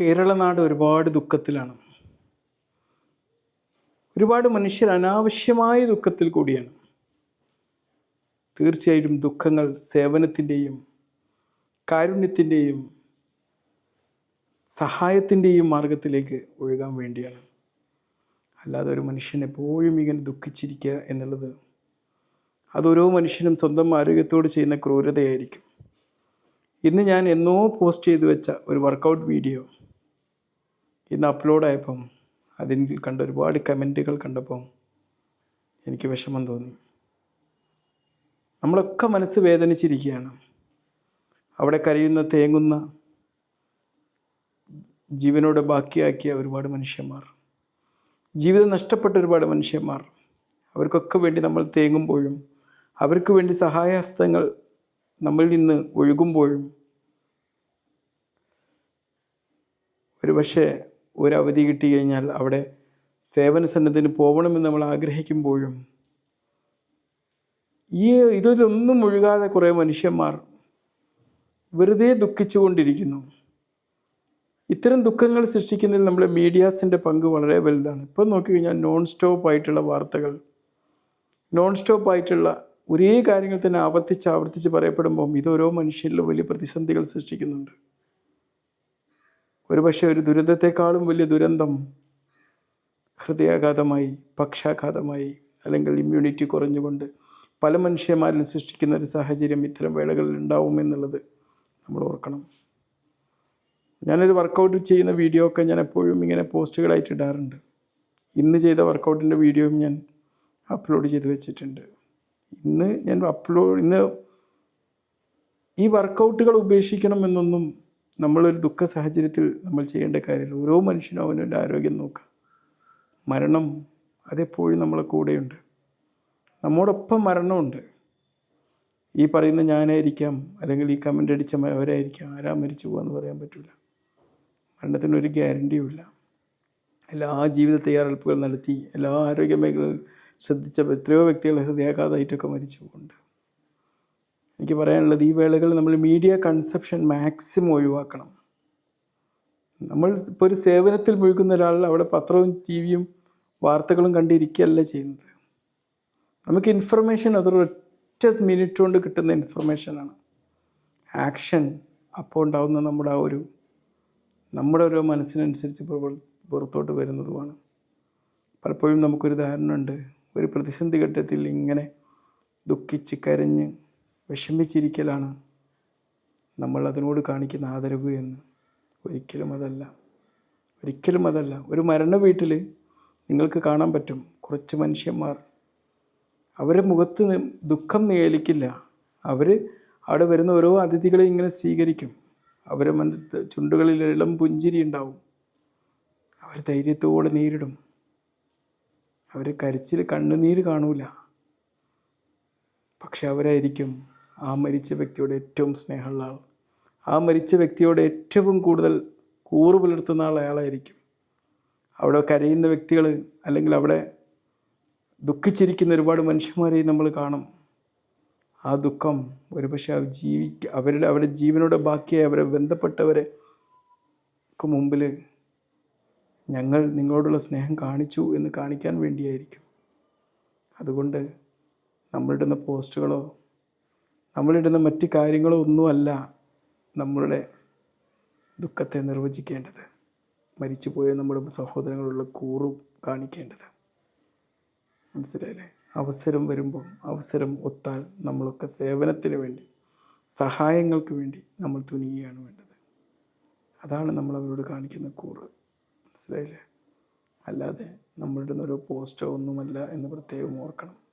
കേരള നാട് ഒരുപാട് ദുഃഖത്തിലാണ്. ഒരുപാട് മനുഷ്യർ അനാവശ്യമായ ദുഃഖത്തിൽ കൂടിയാണ്. തീർച്ചയായിട്ടും ദുഃഖങ്ങൾ സേവനത്തിന്റെയും കാരുണ്യത്തിന്റെയും സഹായത്തിന്റെയും മാർഗത്തിലേക്ക് ഒഴുകാൻ വേണ്ടിയാണ്. അല്ലാതെ ഒരു മനുഷ്യൻ എപ്പോഴും ഇങ്ങനെ ദുഃഖിച്ചിരിക്കുക എന്നുള്ളത് അതൊരോ മനുഷ്യനും സ്വന്തം ആരോഗ്യത്തോട് ചെയ്യുന്ന ക്രൂരതയായിരിക്കും. ഇന്ന് ഞാൻ എന്നോ പോസ്റ്റ് ചെയ്തു വെച്ച ഒരു വർക്കൗട്ട് വീഡിയോ ഇന്ന് അപ്ലോഡായപ്പം അതിൽ കണ്ട ഒരുപാട് കമന്റുകൾ കണ്ടപ്പം എനിക്ക് വിഷമം തോന്നി. നമ്മളൊക്കെ മനസ്സ് വേദനിച്ചിരിക്കുകയാണ്. അവിടെ കരയുന്ന തേങ്ങുന്ന ജീവനോട് ബാക്കിയാക്കിയ ഒരുപാട് മനുഷ്യന്മാർ. ജീവിതം നഷ്ടപ്പെട്ട ഒരുപാട് മനുഷ്യന്മാർ. അവർക്കൊക്കെ വേണ്ടി നമ്മൾ തേങ്ങുമ്പോഴും അവർക്ക് വേണ്ടി സഹായഹസ്തങ്ങൾ നമ്മളിൽ നിന്ന് ഒഴുകുമ്പോഴും ഒരു പക്ഷേ ഒരു അവധി കിട്ടി കഴിഞ്ഞാൽ അവിടെ സേവന സന്നദ്ധത്തിന് പോകണമെന്ന് നമ്മൾ ആഗ്രഹിക്കുമ്പോഴും ഈ ഇതിലൊന്നും ഒഴുകാതെ കുറേ മനുഷ്യന്മാർ വെറുതെ ദുഃഖിച്ചുകൊണ്ടിരിക്കുന്നു. ഇത്തരം ദുഃഖങ്ങൾ സൃഷ്ടിക്കുന്നതിൽ നമ്മുടെ മീഡിയാസിന്റെ പങ്ക് വളരെ വലുതാണ്. ഇപ്പം നോക്കിക്കഴിഞ്ഞാൽ നോൺ സ്റ്റോപ്പ് ആയിട്ടുള്ള വാർത്തകൾ നോൺ സ്റ്റോപ്പ് ആയിട്ടുള്ള ഒരേ കാര്യങ്ങൾ തന്നെ ആവർത്തിച്ച് ആവർത്തിച്ച് പറയപ്പെടുമ്പം ഇതോരോ മനുഷ്യരിലും വലിയ പ്രതിസന്ധികൾ സൃഷ്ടിക്കുന്നുണ്ട്. ഒരുപക്ഷെ ഒരു ദുരന്തത്തെക്കാളും വലിയ ദുരന്തം ഹൃദയാഘാതമായി പക്ഷാഘാതമായി അല്ലെങ്കിൽ ഇമ്മ്യൂണിറ്റി കുറഞ്ഞുകൊണ്ട് പല മനുഷ്യന്മാരും സൃഷ്ടിക്കുന്ന ഒരു സാഹചര്യം ഇത്തരം വേളകളിൽ ഉണ്ടാവുമെന്നുള്ളത് നമ്മൾ ഓർക്കണം. ഞാനൊരു വർക്കൗട്ട് ചെയ്യുന്ന വീഡിയോ ഒക്കെ ഞാൻ എപ്പോഴും ഇങ്ങനെ പോസ്റ്റുകളായിട്ട് ഇടാറുണ്ട്. ഇന്ന് ചെയ്ത വർക്കൗട്ടിന്റെ വീഡിയോയും ഞാൻ അപ്ലോഡ് ചെയ്ത് വെച്ചിട്ടുണ്ട്. ഇന്ന് ഞാൻ അപ്ലോഡ് ഇന്ന് ഈ വർക്കൗട്ടുകൾ ഉപേക്ഷിക്കണം എന്നൊന്നും നമ്മളൊരു ദുഃഖ സാഹചര്യത്തിൽ നമ്മൾ ചെയ്യേണ്ട കാര്യമില്ല. ഓരോ മനുഷ്യനും അവനവന്റെ ആരോഗ്യം നോക്കുക മരണം അതെപ്പോഴും നമ്മളെ കൂടെയുണ്ട്. നമ്മോടൊപ്പം മരണമുണ്ട്. ഈ പറയുന്ന ഞാനായിരിക്കാം അല്ലെങ്കിൽ ഈ കമന്റ് അടിച്ച അവരായിരിക്കാം. ആരാ മരിച്ചു പോകുമെന്ന് പറയാൻ പറ്റില്ല മരണത്തിനൊരു ഗ്യാരണ്ടിയുമില്ല എല്ലാ ജീവിത തയ്യാറെടുപ്പുകൾ നടത്തി എല്ലാ ആരോഗ്യ മേഖലകൾ ശ്രദ്ധിച്ച എത്രയോ വ്യക്തികൾ ഹൃദയാഘാതമായിട്ടൊക്കെ മരിച്ചു പോകുന്നുണ്ട്. എനിക്ക് പറയാനുള്ളത് ഈ വേളകളിൽ നമ്മൾ മീഡിയ കൺസെപ്ഷൻ മാക്സിമം ഒഴിവാക്കണം. നമ്മൾ ഇപ്പോൾ ഒരു സേവനത്തിൽ മുഴുകുന്ന ഒരാൾ അവിടെ പത്രവും ടി വിയും വാർത്തകളും കണ്ടിരിക്കുകയല്ല ചെയ്യുന്നത്. നമുക്ക് ഇൻഫർമേഷൻ അതൊരൊറ്റ മിനിറ്റ് കൊണ്ട് കിട്ടുന്ന ഇൻഫർമേഷനാണ് ആക്ഷൻ അപ്പോൾ ഉണ്ടാകുന്ന നമ്മുടെ ആ ഒരു നമ്മുടെ ഓരോ മനസ്സിനനുസരിച്ച് പുറ- പുറത്തോട്ട് വരുന്നതുമാണ് പലപ്പോഴും നമുക്കൊരു ധാരണയുണ്ട് ഒരു പ്രതിസന്ധി ഘട്ടത്തിൽ ഇങ്ങനെ ദുഃഖിച്ച് കരഞ്ഞ് വിഷമിച്ചിരിക്കലാണ്. നമ്മൾ അതിനോട് കാണിക്കുന്ന ആദരവ് എന്ന്. ഒരിക്കലും അതല്ല. ഒരിക്കലും അതല്ല. ഒരു മരണ വീട്ടിൽ നിങ്ങൾക്ക് കാണാൻ പറ്റും. കുറച്ച് മനുഷ്യന്മാർ. അവരുടെ മുഖത്ത് ദുഃഖം നിയലിക്കില്ല അവർ അവിടെ വരുന്ന ഓരോ അതിഥികളെ ഇങ്ങനെ സ്വീകരിക്കും. അവരെ മന ചുണ്ടുകളിൽ ഇളം പുഞ്ചിരി ഉണ്ടാവും. അവർ ധൈര്യത്തോടെ നേരിടും. അവർ കരച്ചിൽ കണ്ണുനീര് കാണൂല. പക്ഷെ അവരായിരിക്കും ആ മരിച്ച വ്യക്തിയോട് ഏറ്റവും സ്നേഹമുള്ള ആൾ. ആ മരിച്ച വ്യക്തിയോട് ഏറ്റവും കൂടുതൽ കൂറ് പുലർത്തുന്ന ആൾ അയാളായിരിക്കും. അവിടെ കരയുന്ന വ്യക്തികൾ അല്ലെങ്കിൽ അവിടെ ദുഃഖിച്ചിരിക്കുന്ന ഒരുപാട് മനുഷ്യന്മാരെ നമ്മൾ കാണും. ആ ദുഃഖം ഒരുപക്ഷെ ജീവിക്ക അവരുടെ അവരുടെ ജീവനോട് ബാക്കിയായി അവരെ ബന്ധപ്പെട്ടവരെ മുമ്പിൽ ഞങ്ങൾ നിങ്ങളോടുള്ള സ്നേഹം കാണിച്ചു എന്ന് കാണിക്കാൻ വേണ്ടിയായിരിക്കും. അതുകൊണ്ട് നമ്മളിടുന്ന പോസ്റ്റുകളോ നമ്മളിടുന്ന മറ്റ് കാര്യങ്ങളൊന്നുമല്ല നമ്മളുടെ ദുഃഖത്തെ നിർവചിക്കേണ്ടത്. മരിച്ചുപോയ നമ്മുടെ സഹോദരങ്ങളുള്ള കൂറും കാണിക്കേണ്ടത്. മനസ്സിലായില്ലേ? അവസരം വരുമ്പോൾ അവസരം ഒത്താൽ നമ്മളൊക്കെ സേവനത്തിന് വേണ്ടി സഹായങ്ങൾക്ക് വേണ്ടി നമ്മൾ തുനിയുകയാണ് വേണ്ടത്. അതാണ് നമ്മൾ അവരോട് കാണിക്കുന്ന കൂറ്. മനസ്സിലായില്ലേ? അല്ലാതെ നമ്മളിടുന്ന ഒരു പോസ്റ്റോ ഒന്നുമല്ല എന്ന് പ്രത്യേകം ഓർക്കണം.